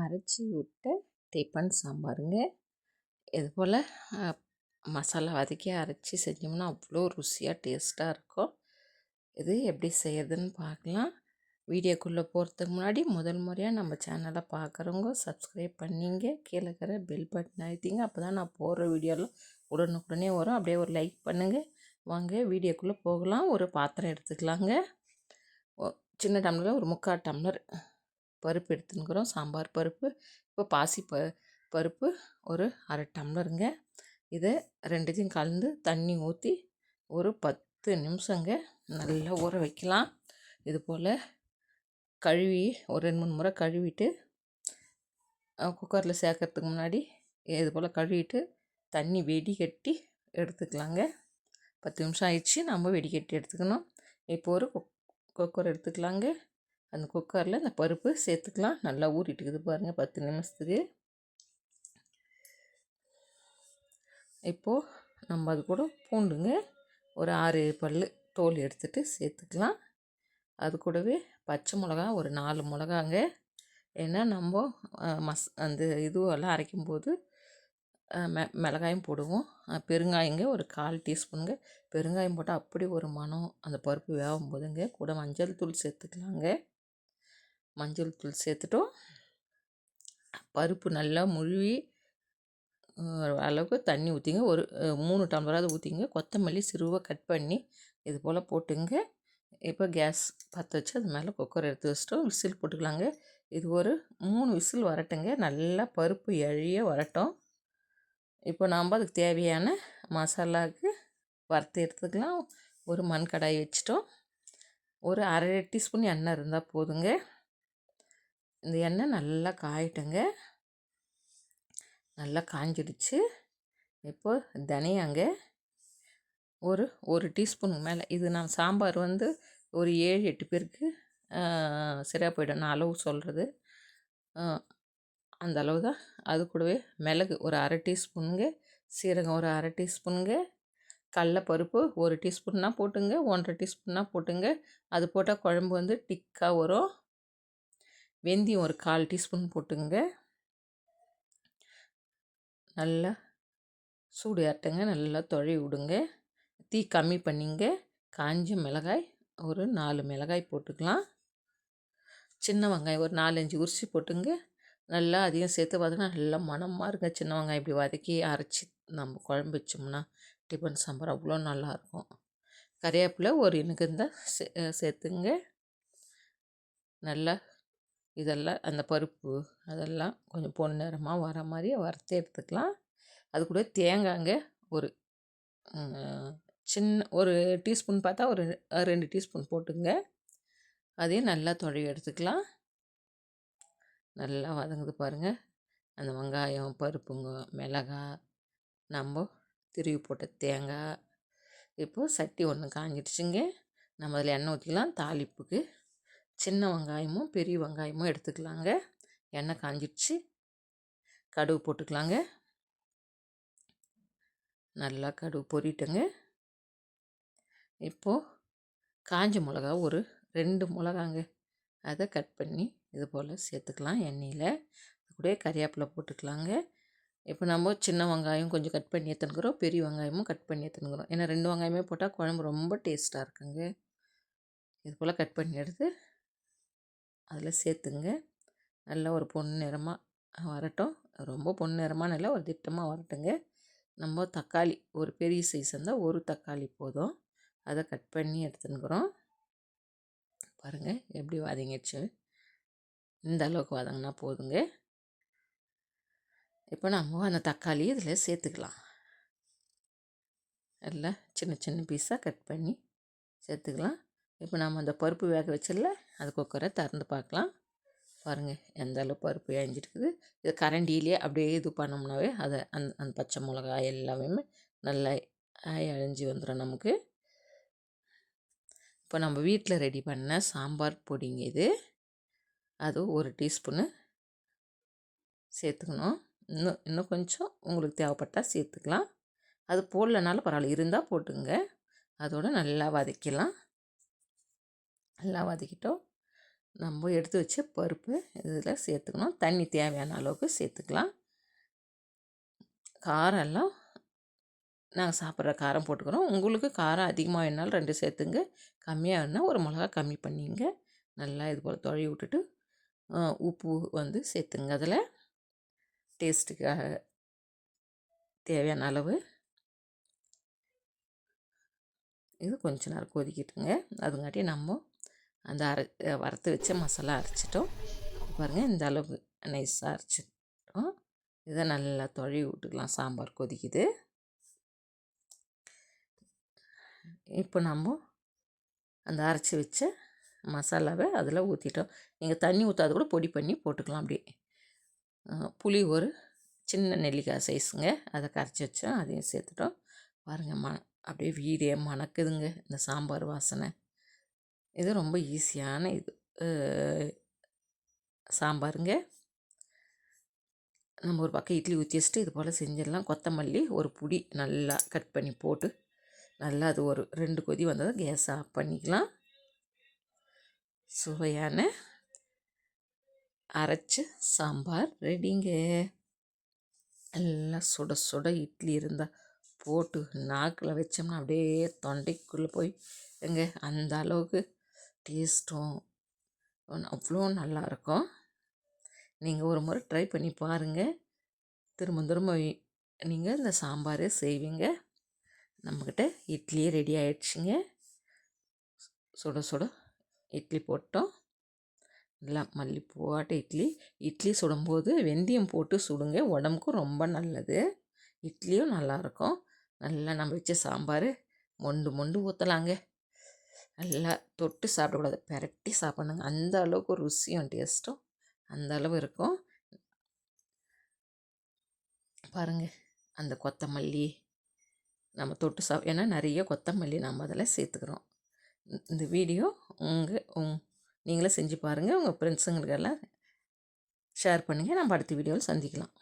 அரைச்சி விட்ட டிஃபன் சாம்பாருங்க. இது போல் மசாலா வதக்கி அரைச்சி செஞ்சோம்னா அவ்வளோ ருசியாக டேஸ்ட்டாக இருக்கும். இது எப்படி செய்யறதுன்னு பார்க்கலாம் வீடியோக்குள்ளே போகிறதுக்கு முன்னாடி முதல் முறையாக நம்ம சேனலை பார்க்குறவங்க சப்ஸ்கிரைப் பண்ணிங்க. கீழே இருக்கிற பெல் பட்டன் அழுத்திங்க. அப்போ தான் நான் போடுற வீடியோலாம் உடனுக்குடனே வரும். அப்படியே ஒரு லைக் பண்ணுங்கள் வாங்க வீடியோக்குள்ளே போகலாம். ஒரு பாத்திரம் எடுத்துக்கலாங்க. சின்ன டம்ளரில் ஒரு முக்கால் டம்ளர். பருப்பு எடுத்துன்னுக்குறோம். சாம்பார் பருப்பு இப்போ பாசி ப பருப்பு ஒரு அரை டம்ளருங்க. இதை ரெண்டுத்தையும் கலந்து தண்ணி ஊற்றி ஒரு பத்து நிமிஷங்க நல்லா ஊற வைக்கலாம். இது போல் கழுவி ஒரு ரெண்டு மூணு முறை கழுவிட்டு குக்கரில் சேர்க்கறதுக்கு முன்னாடி இது போல் கழுவிட்டு தண்ணி வெடிகட்டி எடுத்துக்கலாங்க. பத்து நிமிஷம் ஆயிடுச்சு. நம்ம வெடிகட்டி எடுத்துக்கணும். இப்போ ஒரு குக்கர் எடுத்துக்கலாங்க. அந்த குக்கரில் இந்த பருப்பு சேர்த்துக்கலாம். நல்லா ஊறிட்டுக்குது பாருங்கள் பத்து நிமிஷத்துக்கு. இப்போது நம்ம அது கூட பூண்டுங்க. ஒரு ஆறு பல் தோல் எடுத்துகிட்டு சேர்த்துக்கலாம். அது கூடவே பச்சை மிளகா ஒரு நாலு மிளகாங்க. ஏன்னா நம்ம மஸ் அந்த இதுவெல்லாம் அரைக்கும்போது மெ மிளகாயும் போடுவோம். பெருங்காயங்க ஒரு கால் டீஸ்பூனுங்க. பெருங்காயம் போட்டால் அப்படி ஒரு மனம் அந்த பருப்பு வேகும் போதுங்க கூட மஞ்சள் தூள் சேர்த்துக்கலாங்க. மஞ்சள் தூள் சேர்த்துட்டோம். பருப்பு நல்லா முழுவி அளவுக்கு தண்ணி ஊற்றிங்க ஒரு மூணு டம்ளராவது ஊற்றிங்க கொத்தமல்லி சிறுவாக கட் பண்ணி இது போல் போட்டுங்க. இப்போ கேஸ் பற்ற வச்சு அது மேலே குக்கர் எடுத்து வச்சிட்டோம். விசில் போட்டுக்கலாங்க. இது ஒரு மூணு விசில் வரட்டுங்க. நல்லா பருப்பு எழிய வரட்டும். இப்போ நாம் அதுக்கு தேவையான மசாலாவுக்கு வறுத்து எடுத்துக்கலாம். ஒரு மண் கடாய் வச்சிட்டோம். ஒரு அரை டீஸ்பூன் எண்ணெய் இருந்தால் போதுங்க. இந்த எண்ணெய் நல்லா காயட்டுங்க. நல்லா காஞ்சிடுச்சு. இப்போ தனியாங்க. ஒரு ஒரு டீஸ்பூனுக்கு மேலே இது நான் சாம்பார் வந்து ஒரு ஏழு எட்டு பேருக்கு சரியாக போயிடும். நான் அளவு சொல்கிறது அந்த அளவு தான். அது கூடவே மிளகு ஒரு அரை டீஸ்பூனுங்க. சீரகம் ஒரு அரை டீஸ்பூனுங்க. கடலப்பருப்பு ஒரு டீஸ்பூன்னா போட்டுங்க. ஒன்றரை டீஸ்பூன்னா போட்டுங்க. அது போட்டால் குழம்பு வந்து டிக்காக வரும். வெந்தயம் ஒரு கால் டீஸ்பூன் போட்டுங்க நல்லா சூடு ஆட்டுங்க நல்லா தொழி விடுங்க. தீ கம்மி பண்ணிங்க. காஞ்ச மிளகாய் ஒரு நாலு மிளகாய் போட்டுக்கலாம். சின்ன வெங்காயம் ஒரு நாலஞ்சு உரிச்சி போட்டுங்க. நல்லா அதையும் சேர்த்து பார்த்தீங்கன்னா நல்லா மனமாக இருங்க சின்ன வெங்காயம் இப்படி வதக்கி அரைச்சி நம்ம குழம்பு வச்சோம்னா டிஃபன் சாம்பார் அவ்வளோ நல்லாயிருக்கும். கறிவேப்பிலை ஒரு இனக்கு இருந்தால் சே சேர்த்துங்க. நல்லா இதெல்லாம் அந்த பருப்பு அதெல்லாம் கொஞ்சம் பொன்னிறமாக வர மாதிரி வறுத்து எடுத்துக்கலாம். அது கூட தேங்காய்ங்க ஒரு சின்ன ஒரு டீஸ்பூன் பார்த்தா ஒரு ரெண்டு டீஸ்பூன் போட்டுங்க. அதையும் நல்லா தொழவி எடுத்துக்கலாம். நல்லா வதங்குது பாருங்கள் அந்த வெங்காயம் பருப்புங்க மிளகா நம்ம திருவி போட்ட தேங்காய் இப்போது சட்டி ஒன்று காஞ்சிடுச்சுங்க. நம்ம அதில் எண்ணெய் ஊற்றிக்கலாம் தாளிப்புக்கு சின்ன வெங்காயமும் பெரிய வெங்காயமும் எடுத்துக்கலாங்க. எண்ணெய் காஞ்சிடுச்சு கடுகு போட்டுக்கலாங்க. நல்லா கடுகு பொறிட்டுங்க இப்போது காஞ்ச மிளகா ஒரு ரெண்டு மிளகாங்க. அதை கட் பண்ணி இது போல் சேர்த்துக்கலாம் எண்ணெயில். கூட கறிவேப்பிலை போட்டுக்கலாங்க. இப்போ நம்ம சின்ன வெங்காயம் கொஞ்சம் கட் பண்ணி எடுத்துனுக்குறோம் பெரிய வெங்காயமும் கட் பண்ணி எடுத்துனுக்குறோம் ஏன்னா ரெண்டு வெங்காயமே போட்டால் குழம்பு ரொம்ப டேஸ்ட்டாக இருக்குங்க. இது போல் கட் பண்ணி எடுத்து அதில் சேர்த்துங்க. நல்லா ஒரு பொன் நிறமாக வரட்டும். ரொம்ப பொன் நிறமான இல்லை ஒரு திட்டமாக வரட்டுங்க. நம்ம தக்காளி ஒரு பெரிய சைஸ் இருந்தால் ஒரு தக்காளி போதும். அதை கட் பண்ணி எடுத்துனுக்குறோம் பாருங்கள் எப்படி வதங்கிடுச்சு. இந்த அளவுக்கு வதங்கினா போதுங்க. இப்போ நம்ம அந்த தக்காளி இதில் சேர்த்துக்கலாம். எல்லாம் சின்ன சின்ன பீஸாக கட் பண்ணி சேர்த்துக்கலாம். இப்போ நம்ம அந்த பருப்பு வேக வச்சிடல. அது குக்கரை திறந்து பார்க்கலாம். பாருங்கள் எந்த அளவு பருப்பு ஏஞ்சிருக்குது இது கரண்டியிலே அப்படியே இது பண்ணோம்னாவே அதை அந்த அந்த பச்சை மிளகாய் எல்லாமே நல்லா அழிஞ்சி வந்துடும் நமக்கு. இப்போ நம்ம வீட்டில் ரெடி பண்ண சாம்பார் பொடிங்க இது. அது ஒரு டீஸ்பூனு சேர்த்துக்கணும். இன்னும் இன்னும் கொஞ்சம் உங்களுக்கு தேவைப்பட்டால் சேர்த்துக்கலாம். அது போடலனாலும் பரவாயில்ல இருந்தால் போட்டுங்க அதோடு நல்லா வதக்கலாம் நல்லா வதக்கிட்டோம். நம்ம எடுத்து வச்ச பருப்பு இதில் சேர்த்துக்கணும். தண்ணி தேவையான அளவுக்கு சேர்த்துக்கலாம். காரம் எல்லாம் நாங்கள் சாப்பிட்ற காரம் போட்டுக்கிறோம். உங்களுக்கு காரம் அதிகமாக வேணாலும் ரெண்டு சேர்த்துங்க. கம்மியாக வேணால் ஒரு மிளகா கம்மி பண்ணிங்க. நல்லா இது போல் தொழி விட்டுட்டு உப்பு வந்து சேர்த்துங்க. அதில் டேஸ்ட்டுக்காக தேவையான அளவு இது கொஞ்ச நேரம் கொதிக்கிட்டுங்க. அதுங்காட்டி நம்ம அந்த அரை வறுத்து வச்ச மசாலா அரைச்சிட்டோம். பாருங்கள் இந்த அளவுக்கு நைஸாக அரைச்சிட்டோம். இதை நல்லா தொழி விட்டுக்கலாம். சாம்பார் கொதிக்குது. இப்போ நம்ம அந்த அரைச்சி வச்ச மசாலாவை அதில் ஊற்றிட்டோம் நீங்கள் தண்ணி ஊற்றாத கூட பொடி பண்ணி போட்டுக்கலாம் அப்படியே. புளி ஒரு சின்ன நெல்லிக்காய் சைஸுங்க அதை கரைச்சி வச்சோம். அதையும் சேர்த்துட்டோம். பாருங்கள் ம அப்படியே வீடே மணக்குதுங்க. இந்த சாம்பார் வாசனை. இது ரொம்ப ஈஸியான இது. சாம்பாருங்க. நம்ம ஒரு பக்கம் இட்லி ஊற்றி வச்சுட்டு இது போல் செஞ்சிடலாம். கொத்தமல்லி ஒரு புடி நல்லா கட் பண்ணி போட்டு நல்லா அது ஒரு ரெண்டு கொதி வந்ததும் கேஸ் ஆஃப் பண்ணிக்கலாம். சுவையான அரைச்ச சாம்பார் ரெடிங்க. எல்லாம் சுட சுட இட்லி இருந்தால் போட்டு நாக்கில் வச்சோம்னா அப்படியே தொண்டைக்குள்ளே போய் எங்க அந்த அளவுக்கு டேஸ்ட்டும் அவ்வளோ நல்லாயிருக்கும். நீங்கள் ஒரு முறை ட்ரை பண்ணி பாருங்கள் திரும்ப திரும்ப நீங்கள் இந்த சாம்பாரே செய்வீங்க. நம்மக்கிட்ட இட்லியே ரெடி ஆயிடுச்சுங்க. சுட சுட இட்லி போட்டோம். நல்லா மல்லிப்பூவாட்ட இட்லி இட்லி சுடும்போது வெந்தயம் போட்டு சுடுங்க. உடம்புக்கும் ரொம்ப நல்லது. இட்லியும் நல்லாயிருக்கும். நல்லா நம்ம வச்ச சாம்பார் மொண்டு மொண்டு ஊற்றலாங்க நல்லா தொட்டு சாப்பிடக்கூடாது. பெரட்டி சாப்பிட்ணுங்க. அந்த அளவுக்கு ருசியும் டேஸ்ட்டும் அந்த அளவு இருக்கும். பாருங்கள் அந்த கொத்தமல்லி நம்ம தொட்டு சா ஏன்னா நிறைய கொத்தமல்லி நம்ம அதில் சேர்த்துக்கிறோம். இந்த வீடியோ உங்கள் உங் நீங்களே செஞ்சு பாருங்கள் உங்கள் ஃப்ரெண்ட்ஸுங்களுக்கெல்லாம் ஷேர் பண்ணுங்கள் நம்ம அடுத்த வீடியோவில் சந்திக்கலாம்.